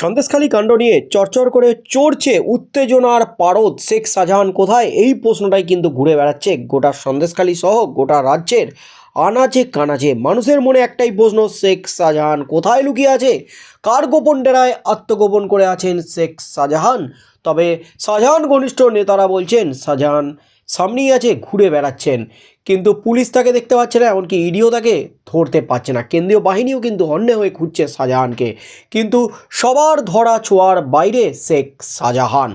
সন্দেশখালী কাণ্ড নিয়ে চরচর করে চড়ছে উত্তেজনার পারদ। শেখ শাহজাহান কোথায়? এই প্রশ্নটাই কিন্তু ঘুরে বেড়াচ্ছে গোটা সন্দেশখালী সহ গোটা রাজ্যের আনাচে কানাচে। মানুষের মনে একটাই প্রশ্ন, শেখ শাহজাহান কোথায় লুকিয়ে আছে? কার গোপন ডেরায় আত্মগোপন করে আছেন শেখ শাহজাহান? তবে শাহজাহান ঘনিষ্ঠ নেতারা বলছেন, শাহজাহান সামনেই আছে, ঘুরে বেড়াচ্ছেন। কিন্তু পুলিশ তাকে দেখতে পাচ্ছে না, এমনকি ইডিও তাকে ধরতে পারছে না। কেন্দ্রীয় বাহিনীও কিন্তু অন্য হয়ে খুঁজছে শাহজাহানকে। কিন্তু সবার ধরা ছোঁয়ার বাইরে শেখ শাহজাহান।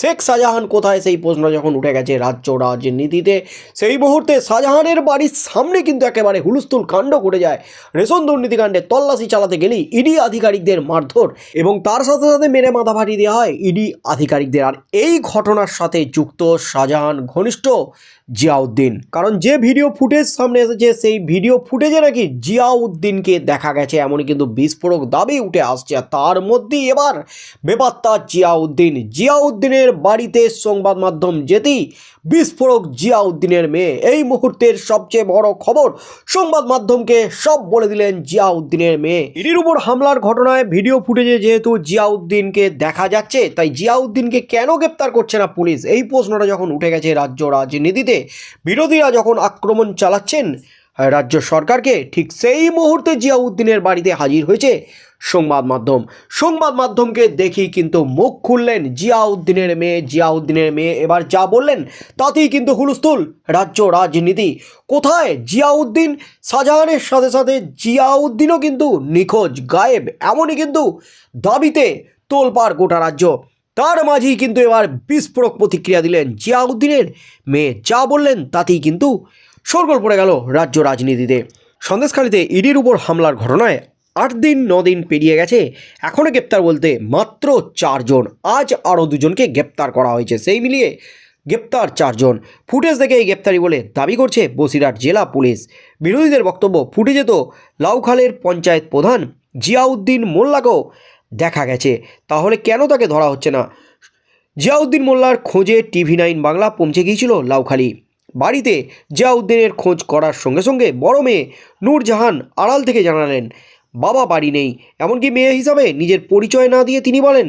শেখ শাহজাহান কোথায়? সেই প্রশ্ন যখন উঠে গেছে রাজ্য রাজনীতিতে সেই মুহূর্তে শাহজাহানের বাড়ির সামনে কিন্তু একেবারে হুলস্থুল কাণ্ড ঘটে যায়। রেশন দুর্নীতিকাণ্ডে তল্লাশি চালাতে গেলেই ইডি আধিকারিকদের মারধর এবং তার সাথে সাথে মেরে মাথা ফাটিয়ে দেওয়া হয় ইডি আধিকারিকদের। আর এই ঘটনার সাথে যুক্ত শাহজাহান ঘনিষ্ঠ জিয়াউদ্দিন। কারণ যে ভিডিও ফুটেজ সামনে এসেছে, সেই ভিডিও ফুটেজে নাকি জিয়াউদ্দিনকে দেখা গেছে, এমনই কিন্তু বিস্ফোরক দাবি উঠে আসছে। তার মধ্যেই এবার বেপাত্তা জিয়াউদ্দিন। জিয়াউদ্দিনের বাড়িতে সংবাদ মাধ্যম যেতেই বিস্ফোরক জিয়াউদ্দিনের মেয়ে। এই মুহূর্তের সবচেয়ে বড় খবর, সংবাদ মাধ্যমকে সব বলে দিলেন জিয়াউদ্দিনের মেয়ে। ইডির উপর হামলার ঘটনায় ভিডিও ফুটেজে যেহেতু জিয়াউদ্দিনকে দেখা যাচ্ছে, তাই জিয়াউদ্দিনকে কেন গ্রেপ্তার করছে না পুলিশ? এই প্রশ্নটা যখন উঠে গেছে রাজ্য রাজনীতিতে, বিরোধীরা যখন আক্রমণ চালাচ্ছেন রাজ্য সরকারকে ঠিক সেই মুহূর্তে জিয়াউদ্দিনের বাড়িতে হাজির হয়েছে সংবাদ মাধ্যম। সংবাদ মাধ্যমকে দেখি কিন্তু মুখ খুললেন জিয়াউদ্দিনের মেয়ে জিয়াউদ্দিনের মেয়ে। এবার যা বললেন তাতেই কিন্তু হুলস্থুল রাজ্য রাজনীতি। কোথায় জিয়াউদ্দিন? শাহজাহানের সাথে সাথে জিয়াউদ্দিনও কিন্তু নিখোঁজ, গায়েব। এমনই কিন্তু দাবিতে তোলপাড় গোটা রাজ্য। তার মাঝেই কিন্তু এবার বিস্ফোরক প্রতিক্রিয়া দিলেন জিয়াউদ্দিনের মেয়ে। যা বললেন তাতেই কিন্তু শোরগোল পড়ে গেল রাজ্য রাজনীতিতে। সন্দেশখালীতে ইডির উপর হামলার ঘটনায় আট দিন ন দিন পেরিয়ে গেছে। এখনও গ্রেপ্তার বলতে মাত্র চারজন। আজ আরও দুজনকে গ্রেপ্তার করা হয়েছে। সেই মিলিয়ে গ্রেপ্তার চারজন। ফুটেজ দেখে এই গ্রেপ্তারি বলে দাবি করছে বসিরহাট জেলা পুলিশ। বিরোধীদের বক্তব্য, ফুটেজে তো লাউখালের পঞ্চায়েত প্রধান জিয়াউদ্দিন মোল্লাকেও দেখা গেছে। তাহলে কেন তাকে ধরা হচ্ছে না? জিয়াউদ্দিন মোল্লার খোঁজে টিভি নাইন বাংলা পৌঁছে গিয়েছিল লাউখালি। বাড়িতে জিয়াউদ্দিনের খোঁজ করার সঙ্গে সঙ্গে বড় মেয়ে নূরজাহান আড়াল থেকে জানালেন, বাবা বাড়ি নেই। এমনকি মেয়ে হিসাবে নিজের পরিচয় না দিয়ে তিনি বলেন,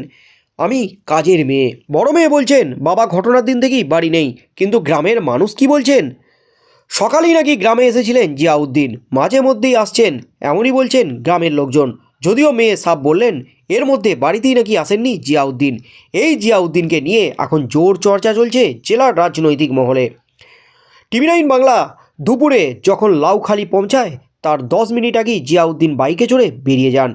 আমি কাজের মেয়ে। বড় মেয়ে বলছেন, বাবা ঘটনার দিন থেকেই বাড়ি নেই, কিন্তু গ্রামের মানুষ কি বলছেন? সকালেই নাকি গ্রামে এসেছিলেন জিয়াউদ্দিন, মাঝে মধ্যেই আসছেন, এমনই বলছেন গ্রামের লোকজন। যদিও মেয়ে সাপ বললেন, এর মধ্যে বাড়িতেই নাকি আসেননি জিয়াউদ্দিন। এই জিয়াউদ্দিনকে নিয়ে এখন জোর চর্চা চলছে জেলার রাজনৈতিক মহলে। টিভি নাইন বাংলা দুপুরে যখন লাউখালি পৌঁছায়, তার দশ মিনিট আগেই জিয়াউদ্দিন বাইকে চড়ে বেরিয়ে যান।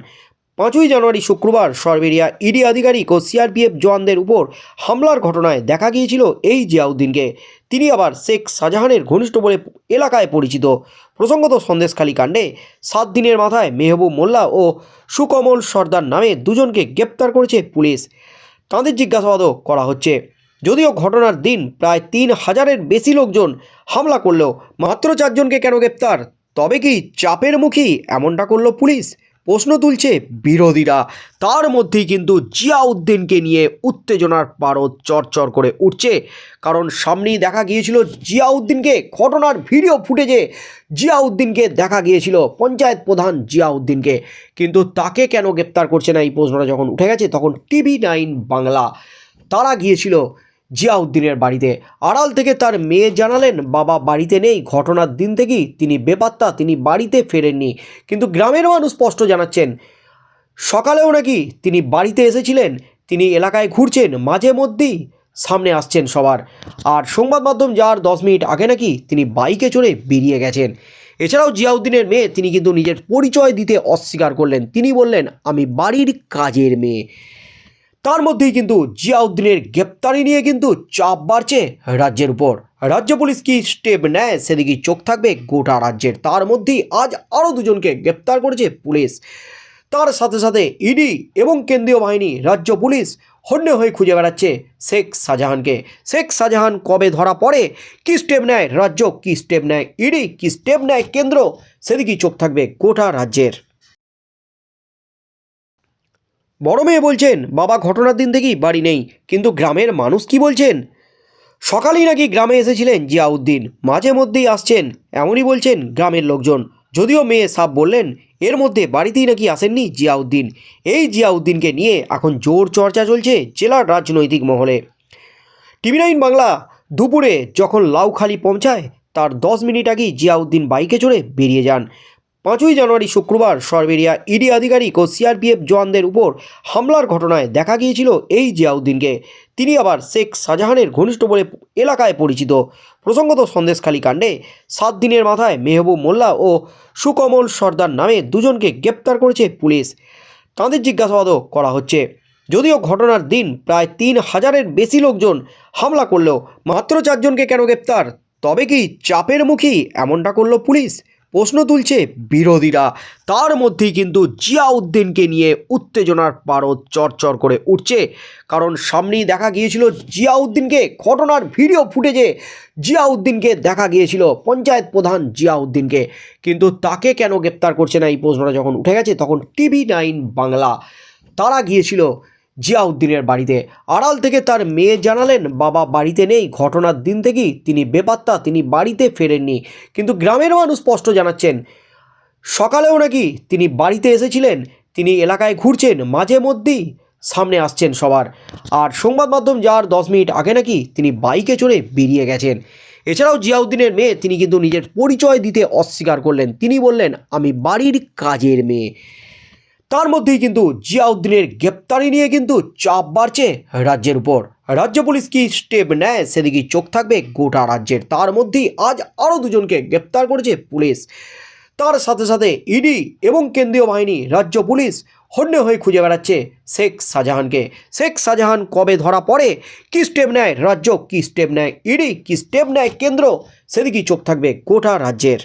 পাঁচই জানুয়ারি শুক্রবার সরবেরিয়া ইডি আধিকারিক ও সিআরপিএফ জওয়ানদের উপর হামলার ঘটনায় দেখা গিয়েছিল এই জিয়াউদ্দিনকে। তিনি আবার শেখ শাহজাহানের ঘনিষ্ঠ বলে এলাকায় পরিচিত। প্রসঙ্গত সন্দেশখালী কাণ্ডে সাত দিনের মাথায় মেহবুব মোল্লা ও সুকমল সর্দার নামে দুজনকে গ্রেপ্তার করেছে পুলিশ। তাঁদের জিজ্ঞাসাবাদও করা হচ্ছে। যদিও ঘটনার দিন প্রায় তিন হাজারের বেশি লোকজন হামলা করলেও মাত্র চারজনকে কেন গ্রেপ্তার? তবে কি চাপের মুখী এমনটা করল পুলিশ? প্রশ্ন তুলছে বিরোধীরা। তার মধ্যেই কিন্তু জিয়াউদ্দিনকে নিয়ে উত্তেজনার পারদ চরচর করে উঠছে। কারণ সামনেই দেখা গিয়েছিল জিয়াউদ্দিনকে, ঘটনার ভিডিও ফুটেজে জিয়াউদ্দিনকে দেখা গিয়েছিল পঞ্চায়েত প্রধান জিয়াউদ্দিনকে। কিন্তু তাকে কেন গ্রেপ্তার করছে না এই প্রশ্নটা যখন উঠে গেছে, তখন টিভি নাইন বাংলা তারা গিয়েছিল জিয়াউদ্দিনের বাড়িতে। আড়াল থেকে তার মেয়ে জানালেন, বাবা বাড়িতে নেই, ঘটনার দিন থেকেই তিনি বেপাত্তা, তিনি বাড়িতে ফেরেননি। কিন্তু গ্রামের মানুষ স্পষ্ট জানাচ্ছেন, সকালেও নাকি তিনি বাড়িতে এসেছিলেন, তিনি এলাকায় ঘুরছেন, মাঝে মধ্যেই সামনে আসছেন সবার। আর সংবাদ মাধ্যম যাওয়ার দশ মিনিট আগে নাকি তিনি বাইকে চড়ে বেরিয়ে গেছেন। এছাড়াও জিয়াউদ্দিনের মেয়ে, তিনি কিন্তু নিজের পরিচয় দিতে অস্বীকার করলেন। তিনি বললেন, আমি বাড়ির কাজের মেয়ে। তার মধ্যেই কিন্তু জিয়াউদ্দিনের গ্রেপ্তারি নিয়ে কিন্তু চাপ বাড়ছে রাজ্যের উপর। রাজ্য পুলিশ কি স্টেপ নেয় সেদিকেই চোখ থাকবে গোটা রাজ্যের। তার মধ্যেই আজ আরও দুজনকে গ্রেপ্তার করেছে পুলিশ। তার সাথে সাথে ইডি এবং কেন্দ্রীয় বাহিনী, রাজ্য পুলিশ হন্যে হয়ে খুঁজে বেড়াচ্ছে শেখ শাহজাহানকে। শেখ শাহজাহান কবে ধরা পড়ে? কী স্টেপ নেয় রাজ্য? কী স্টেপ নেয় ইডি? কী স্টেপ নেয় কেন্দ্র? সেদিকেই চোখ থাকবে গোটা রাজ্যের। বড় মেয়ে বলছেন, বাবা ঘটনার দিন থেকেই বাড়ি নেই, কিন্তু গ্রামের মানুষ কি বলছেন? সকালেই নাকি গ্রামে এসেছিলেন জিয়াউদ্দিন, মাঝে মধ্যেই আসছেন, এমনই বলছেন গ্রামের লোকজন। যদিও মেয়ে সাপ বললেন, এর মধ্যে বাড়িতেই নাকি আসেননি জিয়াউদ্দিন। এই জিয়াউদ্দিনকে নিয়ে এখন জোর চর্চা চলছে জেলার রাজনৈতিক মহলে। টিভি নাইন বাংলা দুপুরে যখন লাউখালি পৌঁছায়, তার দশ মিনিট আগেই জিয়াউদ্দিন বাইকে চড়ে বেরিয়ে যান। পাঁচই জানুয়ারি শুক্রবার সরবেরিয়া ইডি আধিকারিক ও সিআরপিএফ জওয়ানদের উপর হামলার ঘটনায় দেখা গিয়েছিল এই জিয়াউদ্দিনকে। তিনি আবার শেখ শাহজাহানের ঘনিষ্ঠ বলে এলাকায় পরিচিত। প্রসঙ্গত সন্দেশখালী কাণ্ডে সাত দিনের মাথায় মেহবুব মোল্লা ও সুকমল সর্দার নামে দুজনকে গ্রেপ্তার করেছে পুলিশ। তাঁদের জিজ্ঞাসাবাদও করা হচ্ছে। যদিও ঘটনার দিন প্রায় তিন হাজারের বেশি লোকজন হামলা করলেও মাত্র চারজনকে কেন গ্রেপ্তার? তবে কি চাপের মুখী এমনটা করল পুলিশ? প্রশ্ন তুলছে বিরোধীরা। তার মধ্যেই কিন্তু জিয়াউদ্দিনকে নিয়ে উত্তেজনার পারদ চরচর করে উঠছে। কারণ সামনেই দেখা গিয়েছিল জিয়াউদ্দিনকে, ঘটনার ভিডিও ফুটেজে জিয়াউদ্দিনকে দেখা গিয়েছিল পঞ্চায়েত প্রধান জিয়াউদ্দিনকে। কিন্তু তাকে কেন গ্রেপ্তার করছে না এই প্রশ্নটা যখন উঠে গেছে, তখন টিভি নাইন বাংলা তারা গিয়েছিল জিয়াউদ্দিনের বাড়িতে। আড়াল থেকে তার মেয়ে জানালেন, বাবা বাড়িতে নেই, ঘটনার দিন থেকেই তিনি বেপাত্তা, তিনি বাড়িতে ফেরেননি। কিন্তু গ্রামের মানুষ স্পষ্ট জানাচ্ছেন, সকালেও নাকি তিনি বাড়িতে এসেছিলেন, তিনি এলাকায় ঘুরছেন, মাঝে মধ্যেই সামনে আসছেন সবার। আর সংবাদ মাধ্যম যাওয়ার দশ মিনিট আগে নাকি তিনি বাইকে চড়ে বেরিয়ে গেছেন। এছাড়াও জিয়াউদ্দিনের মেয়ে, তিনি কিন্তু নিজের পরিচয় দিতে অস্বীকার করলেন। তিনি বললেন, আমি বাড়ির কাজের মেয়ে। তার মধ্যেই কিন্তু জিয়াউদ্দিনের গ্রেপ্তারি নিয়ে কিন্তু চাপ বাড়ছে রাজ্যের উপর। রাজ্য পুলিশ কি স্টেপ নেয়? সেদিকে চোখ থাকবে গোটা রাজ্যের। তার মধ্যেই আজ আরও দুজনকে গ্রেপ্তার করেছে পুলিশ। তার সাথে সাথে ইডি এবং কেন্দ্রীয় বাহিনী, রাজ্য পুলিশ হন্যে হয়ে খুঁজে বেড়াচ্ছে শেখ শাহজাহানকে। শেখ শাহজাহান কবে ধরা পড়ে? কি স্টেপ নেয় রাজ্য? কি স্টেপ নেয় ইডি? কি স্টেপ নেয় কেন্দ্র? সেদিকেই চোখ থাকবে গোটা রাজ্যের।